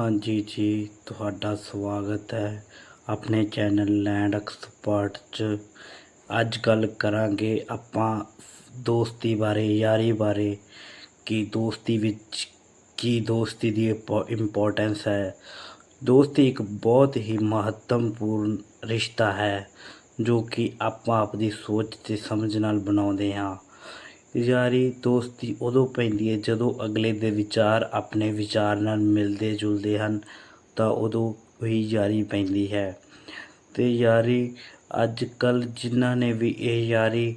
ਹਾਂਜੀ ਜੀ, ਤੁਹਾਡਾ ਸਵਾਗਤ ਹੈ ਆਪਣੇ ਚੈਨਲ ਲੈਂਡ ਐਕਸਪਰਟ 'ਚ। ਅੱਜ ਗੱਲ ਕਰਾਂਗੇ ਆਪਾਂ ਦੋਸਤੀ ਬਾਰੇ, ਯਾਰੀ ਬਾਰੇ, ਕਿ ਦੋਸਤੀ ਵਿੱਚ ਕੀ ਦੋਸਤੀ ਦੀ ਇੰਪੋਰਟੈਂਸ ਹੈ। ਦੋਸਤੀ ਇੱਕ ਬਹੁਤ ਹੀ ਮਹੱਤਵਪੂਰਨ ਰਿਸ਼ਤਾ ਹੈ, ਜੋ ਕਿ ਆਪਾਂ ਆਪਣੀ ਸੋਚ ਤੇ ਸਮਝ ਨਾਲ ਬਣਾਉਂਦੇ ਹਾਂ। ਯਾਰੀ ਦੋਸਤੀ ਉਦੋਂ ਪੈਂਦੀ ਹੈ ਜਦੋਂ ਅਗਲੇ ਦੇ ਵਿਚਾਰ ਆਪਣੇ ਵਿਚਾਰ ਨਾਲ ਮਿਲਦੇ ਜੁਲਦੇ ਹਨ, ਤਾਂ ਉਦੋਂ ਹੀ ਯਾਰੀ ਪੈਂਦੀ ਹੈ। ਅਤੇ ਯਾਰੀ ਅੱਜ ਕੱਲ੍ਹ ਜਿਨ੍ਹਾਂ ਨੇ ਵੀ ਇਹ ਯਾਰੀ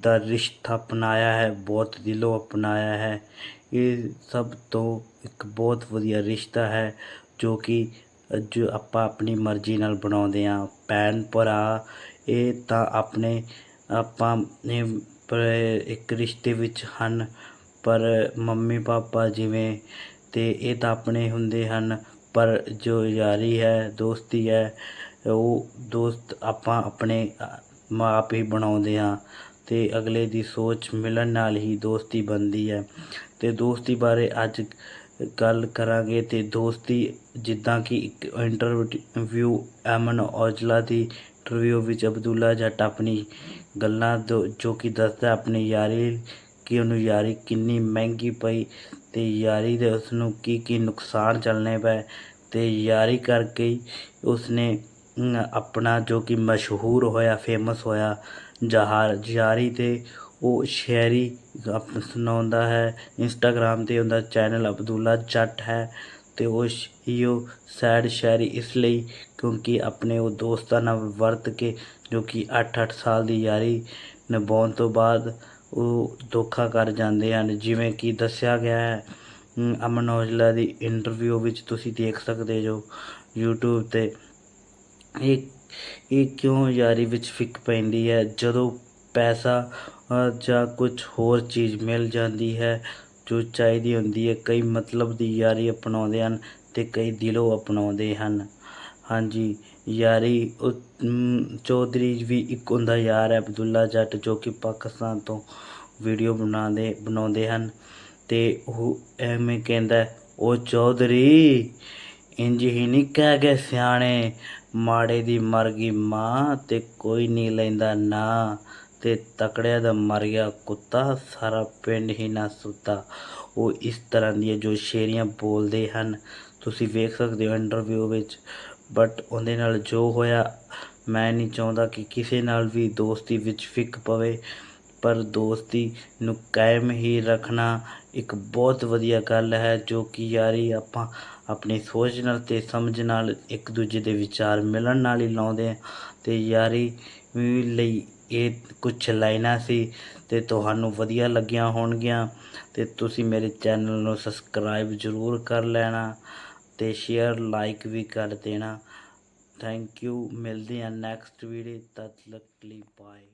ਦਾ ਰਿਸ਼ਤਾ ਅਪਣਾਇਆ ਹੈ, ਬਹੁਤ ਦਿਲੋਂ ਅਪਣਾਇਆ ਹੈ, ਇਹ ਸਭ ਤੋਂ ਇੱਕ ਬਹੁਤ ਵਧੀਆ ਰਿਸ਼ਤਾ ਹੈ, ਜੋ ਕਿ ਜੋ ਆਪਾਂ ਆਪਣੀ ਮਰਜ਼ੀ ਨਾਲ ਬਣਾਉਂਦੇ ਹਾਂ। ਭੈਣ ਭਰਾ ਇਹ ਤਾਂ ਆਪਣੇ, ਆਪਾਂ ਨੇ ਪਰ ਇੱਕ ਰਿਸ਼ਤੇ ਵਿੱਚ ਹਨ, ਪਰ ਮੰਮੀ ਪਾਪਾ ਜਿਵੇਂ ਅਤੇ ਇਹ ਤਾਂ ਆਪਣੇ ਹੁੰਦੇ ਹਨ, ਪਰ ਜੋ ਯਾਰੀ ਹੈ, ਦੋਸਤੀ ਹੈ, ਉਹ ਦੋਸਤ ਆਪਾਂ ਆਪਣੇ ਆਪ ਹੀ ਬਣਾਉਂਦੇ ਹਾਂ ਅਤੇ ਅਗਲੇ ਦੀ ਸੋਚ ਮਿਲਣ ਨਾਲ ਹੀ ਦੋਸਤੀ ਬਣਦੀ ਹੈ। ਅਤੇ ਦੋਸਤੀ ਬਾਰੇ ਅੱਜ ਗੱਲ ਕਰਾਂਗੇ ਤੇ ਦੋਸਤੀ ਜਿੱਦਾਂ ਕਿ ਇੱਕ ਇੰਟਰਵਿਊ ਐਮਨ ਔਜਲਾ ਦੀ ਇੰਟਰਵਿਊ ਵਿੱਚ ਅਬਦੁੱਲਾ ਜੱਟ ਆਪਣੀ ਗੱਲਾਂ ਦੋ ਜੋ ਕਿ ਦੱਸਦਾ ਆਪਣੀ ਯਾਰੀ ਕਿ ਉਹਨੂੰ ਯਾਰੀ ਕਿੰਨੀ ਮਹਿੰਗੀ ਪਈ ਤੇ ਯਾਰੀ ਦੇ ਉਸ ਨੂੰ ਕੀ ਕੀ ਨੁਕਸਾਨ ਚੱਲਣੇ ਪਏ ਤੇ ਯਾਰੀ ਕਰਕੇ ਉਸਨੇ ਆਪਣਾ ਜੋ ਕਿ ਮਸ਼ਹੂਰ ਹੋਇਆ ਫੇਮਸ ਹੋਇਆ ਜਹਾਰ, ਯਾਰੀ ਤੇ ਉਹ ਸ਼ਾਇਰੀ ਸੁਣਾਉਂਦਾ ਹੈ, ਇੰਸਟਾਗ੍ਰਾਮ ਤੇ ਉਹਦਾ ਚੈਨਲ ਅਬਦੁੱਲਾ ਜੱਟ ਹੈ ਤੇ ਉਹ ਇਹੋ ਸੈਡ ਸ਼ਾਇਰੀ ਇਸ ਲਈ ਕਿਉਂਕਿ ਆਪਣੇ ਉਹ ਦੋਸਤਾਂ ਨਾਲ ਵਰਤ ਕੇ, ਜੋ ਕਿ 8-8 ਸਾਲ ਦੀ ਯਾਰੀ ਨਿਭਾਉਣ ਤੋਂ ਬਾਅਦ ਉਹ ਧੋਖਾ ਕਰ ਜਾਂਦੇ ਹਨ। ਜਿਵੇਂ ਕਿ ਦੱਸਿਆ ਗਿਆ ਹੈ ਅਮਨ ਔਜਲਾ ਦੀ ਇੰਟਰਵਿਊ ਵਿੱਚ ਤੁਸੀਂ ਦੇਖ ਸਕਦੇ ਜੋ YouTube ਤੇ। ਇਹ ਇਹ ਕਿਉਂ ਯਾਰੀ ਵਿੱਚ ਫਿੱਕ ਪੈਂਦੀ ਹੈ? ਜਦੋਂ ਪੈਸਾ ਜਾਂ ਕੁਝ ਹੋਰ ਚੀਜ਼ ਮਿਲ ਜਾਂਦੀ ਹੈ, ਜੋ ਚਾਹੀਦੀ ਹੁੰਦੀ ਹੈ, ਕਈ ਮਤਲਬ ਦੀ ਯਾਰੀ ਅਪਣਾਉਂਦੇ ਹਨ ਤੇ ਕਈ ਦਿਲੋਂ ਅਪਣਾਉਂਦੇ ਹਨ। ਹਾਂਜੀ, ਯਾਰੀ ਚੌਧਰੀ ਵੀ ਇੱਕ ਹੁੰਦਾ ਯਾਰ ਹੈ ਅਬਦੁੱਲਾ ਜੱਟ ਜੋ ਕਿ ਪਾਕਿਸਤਾਨ ਤੋਂ ਵੀਡੀਓ ਬਣਾਉਂਦੇ ਬਣਾਉਂਦੇ ਹਨ। ਤੇ ਉਹ ਐਵੇਂ ਕਹਿੰਦਾ ਉਹ ਚੌਧਰੀ ਇੰਜ ਹੀ ਨਹੀਂ ਕਹਿ ਗਏ ਸਿਆਣੇ, ਮਾੜੇ ਦੀ ਮਰ ਗਈ ਮਾਂ ਤੇ ਕੋਈ ਨਹੀਂ ਲੈਂਦਾ ਨਾ ਤੇ ਤਕੜਿਆਂ ਦਾ ਮਰ ਗਿਆ ਕੁੱਤਾ, ਸਾਰਾ ਪਿੰਡ ਹੀ ਨਾ ਸੁੱਤਾ। ਉਹ ਇਸ ਤਰ੍ਹਾਂ ਦੀਆਂ ਜੋ ਸ਼ੇਰੀਆਂ ਬੋਲਦੇ ਹਨ, ਤੁਸੀਂ ਵੇਖ ਸਕਦੇ ਹੋ ਇੰਟਰਵਿਊ ਵਿੱਚ। ਬਟ ਉਹਦੇ ਨਾਲ ਜੋ ਹੋਇਆ, ਮੈਂ ਨਹੀਂ ਚਾਹੁੰਦਾ ਕਿ ਕਿਸੇ ਨਾਲ ਵੀ ਦੋਸਤੀ ਵਿੱਚ ਫਿੱਕ ਪਵੇ, ਪਰ ਦੋਸਤੀ ਨੂੰ ਕਾਇਮ ਹੀ ਰੱਖਣਾ ਇੱਕ ਬਹੁਤ ਵਧੀਆ ਗੱਲ ਹੈ, ਜੋ ਕਿ ਯਾਰੀ ਆਪਾਂ ਆਪਣੀ ਸੋਚ ਨਾਲ ਤੇ ਸਮਝ ਨਾਲ ਇੱਕ ਦੂਜੇ ਦੇ ਵਿਚਾਰ ਮਿਲਣ ਨਾਲ ਹੀ ਲਾਉਂਦੇ ਆ ਤੇ ਯਾਰੀ ਲਈ ਇਹ ਕੁਝ ਲਾਈਨਾਂ ਸੀ ਤੇ ਤੁਹਾਨੂੰ ਵਧੀਆ ਲੱਗੀਆਂ ਹੋਣਗੀਆਂ ਤੇ ਤੁਸੀਂ ਮੇਰੇ ਚੈਨਲ ਨੂੰ ਸਬਸਕ੍ਰਾਈਬ ਜ਼ਰੂਰ ਕਰ ਲੈਣਾ। ਤੇ ਸ਼ੇਅਰ ਲਾਈਕ ਵੀ ਕਰ ਦੇਣਾ। ਥੈਂਕ ਯੂ ਮਿਲਦੇ ਹਾਂ ਨੈਕਸਟ ਵੀਡੀਓ ਤਦ ਤੱਕ ਲਈ ਬਾਏ